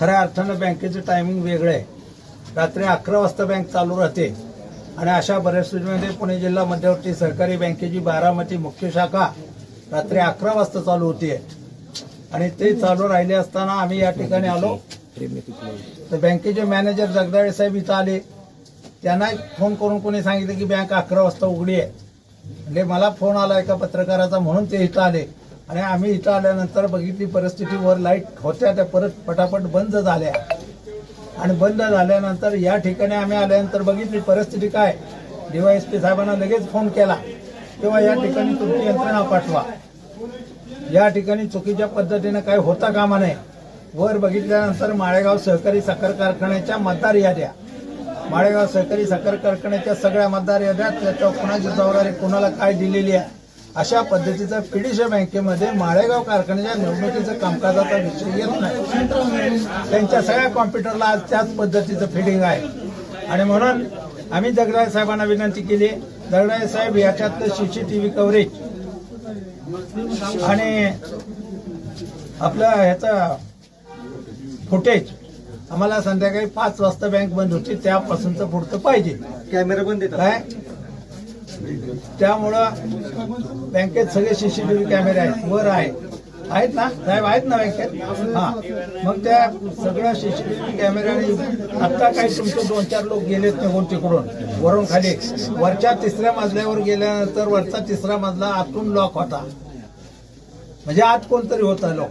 खऱ्या अर्थानं बँकेचं टायमिंग वेगळं आहे. रात्री अकरा वाजता बँक चालू राहते. आणि अशा परिस्थितीमध्ये पुणे जिल्हा मध्यवर्ती सहकारी बँकेची बारामती मुख्य शाखा रात्री अकरा वाजता चालू होतीये आणि ते चालू राहिले असताना आम्ही या ठिकाणी आलो. तर बँकेचे मॅनेजर जगदाळे साहेब इथं आले. त्यांना फोन करून कोणी सांगितलं की बँक अकरा वाजता उघडी आहे. म्हणजे मला फोन आला एका पत्रकाराचा? म्हणून ते इथं आले. आणि आम्ही इथं आल्यानंतर बघितली परिस्थिती वर लाइट होत्या त्या परत पटापट बंद झाल्या. आणि बंद झाल्यानंतर या ठिकाणी आम्ही आल्यानंतर बघितली परिस्थिती काय? डीवायएसपी साहेबांना लगेच फोन केला. तेव्हा या ठिकाणी तुमची यंत्रणा पाठवा. या ठिकाणी चुकीच्या पद्धतीनं काही होता कामा नये. वर बघितल्यानंतर माळेगाव सहकारी साखर कारखान्याच्या मतदार याद्या. माळेगाव सहकारी साखर कारखान्याच्या सगळ्या मतदार याद्या त्याच्यावर कुणाची जबाबदारी कुणाला काय दिलेली आहे? अशा पद्धतीचं पीडीसी बँकेमध्ये माळेगाव कारखान्याच्या निवडणुकीचं कामकाजाचा विषय येत नाही. त्यांच्या सगळ्या कॉम्प्युटरला आज त्याच पद्धतीचं फिडिंग आहे. आणि म्हणून आम्ही जगदाळे साहेबांना विनंती केली जगदाळे साहेब याच्यातलं सीसीटीव्ही कव्हरेज आणि आपलं ह्याचं फुटेज आम्हाला संध्याकाळी पाच वाजता बँक बंद होती त्यापासूनचं पुढचं पाहिजे. कॅमेरा बंद काय? त्यामुळं बँकेत सगळे सीसीटीव्ही कॅमेरे आहेत वर आहे. आहेत ना? साहेब आहेत ना बँकेत? हा. मग त्या सगळ्या सीसीटीव्ही कॅमेऱ्याने आता काही तुमचे दोन चार लोक गेलेत निघून तिकडून वरून खाली. वरच्या तिसऱ्या मजल्यावर गेल्यानंतर वरचा तिसरा मजला आतून लॉक होता. म्हणजे आत कोणतरी होता लोक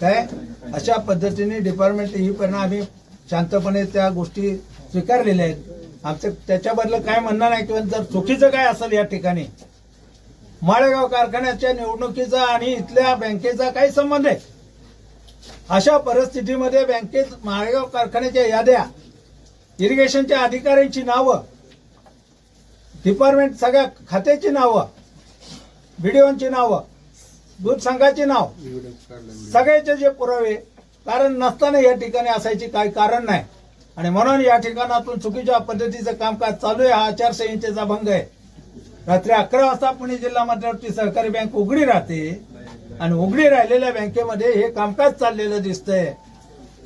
काय? अशा पद्धतीने डिपार्टमेंट ही पण आम्ही शांतपणे त्या गोष्टी स्वीकारलेल्या आहेत. आमचं त्याच्याबद्दल काय म्हणणं नाही किंवा जर चुकीचं काय असेल या ठिकाणी माळेगाव कारखान्याच्या निवडणुकीचा आणि इथल्या बँकेचा काही संबंध आहे? अशा परिस्थितीमध्ये बँकेत माळेगाव कारखान्याच्या याद्या इरिगेशनच्या अधिकाऱ्यांची नावं डिपार्टमेंट सगळ्या खात्याची नावं बीडीओची नावं दूध संघाची नाव सगळ्याचे जे पुरावे कारण नसताना या ठिकाणी असायची काही कारण नाही. आणि म्हणून या ठिकाणातून चुकीच्या पद्धतीचं कामकाज चालू आहे. हा आचारसंहितेचा भंग आहे. रात्री अकरा वाजता पुणे जिल्हा मध्यवर्ती सहकारी बँक उघडी राहते आणि उघडी राहिलेल्या बँकेमध्ये हे कामकाज चाललेलं दिसतंय.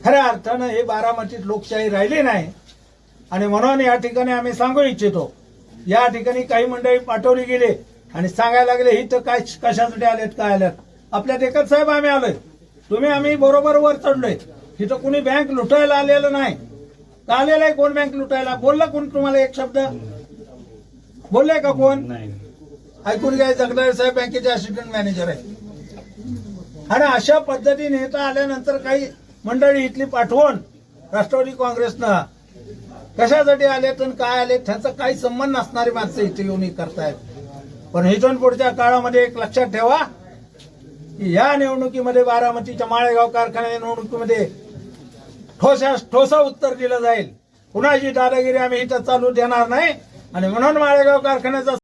खऱ्या अर्थानं हे बारामतीत लोकशाही राहिली नाही. आणि म्हणून या ठिकाणी आम्ही सांगू इच्छितो या ठिकाणी काही मंडळी पाठवली गेली आणि सांगायला लागले ही तर काय कशासाठी आलेत काय आल्यात आपल्या देखत साहेब आम्ही आलोय. तुम्ही आम्ही बरोबर वर चढलोय. इथं कुणी बँक लुटायला आलेलं नाही. का आलेलं आहे कोण बँक लुटायला? बोलला कोण तुम्हाला एक शब्द? बोलले का कोण? ऐकून घ्या जगदाळे साहेब बँकेचे असिस्टंट मॅनेजर आहे आणि अशा पद्धतीने इथं आल्यानंतर काही मंडळी इथली पाठवून राष्ट्रवादी काँग्रेसनं. कशासाठी आलेत आणि काय आले त्यांचा काही संबंध नसणारी माणसं इथे येऊन करतायत. पण इथून पुढच्या काळामध्ये एक लक्षात ठेवा की या निवडणुकीमध्ये बारामतीच्या माळेगाव कारखान्याच्या निवडणुकीमध्ये ठोसा ठोसा उत्तर दिलं जाईल. कुणाची दादागिरी आम्ही इथं चालू देणार नाही आणि म्हणून माळेगाव कारखान्याचा